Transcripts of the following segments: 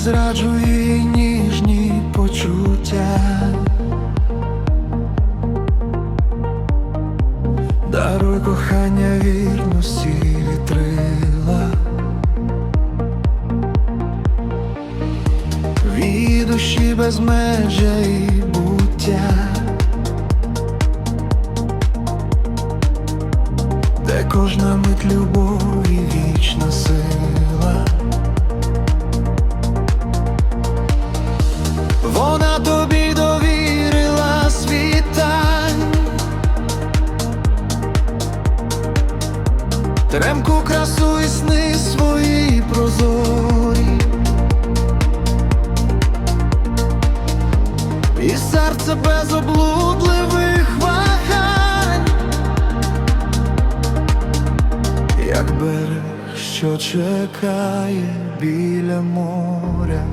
не зраджуй ніжні почуття. Даруй кохання вірності вітрила. Від душі безмежя і буття, де кожна мить любові Тремку красу і сни свої прозорі. І серце без облудливих вагань, як берег, що чекає біля моря.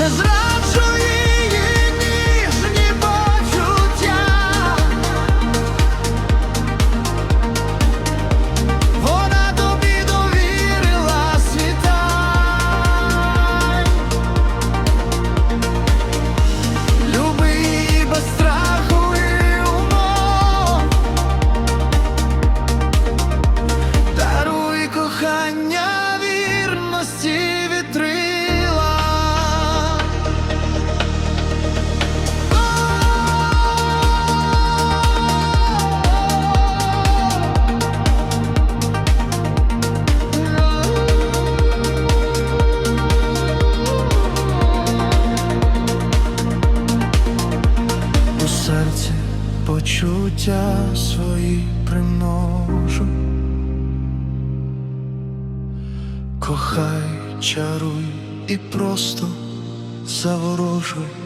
Не зраджуй Почуття свої примножу. Кохай, чаруй і просто заворожуй.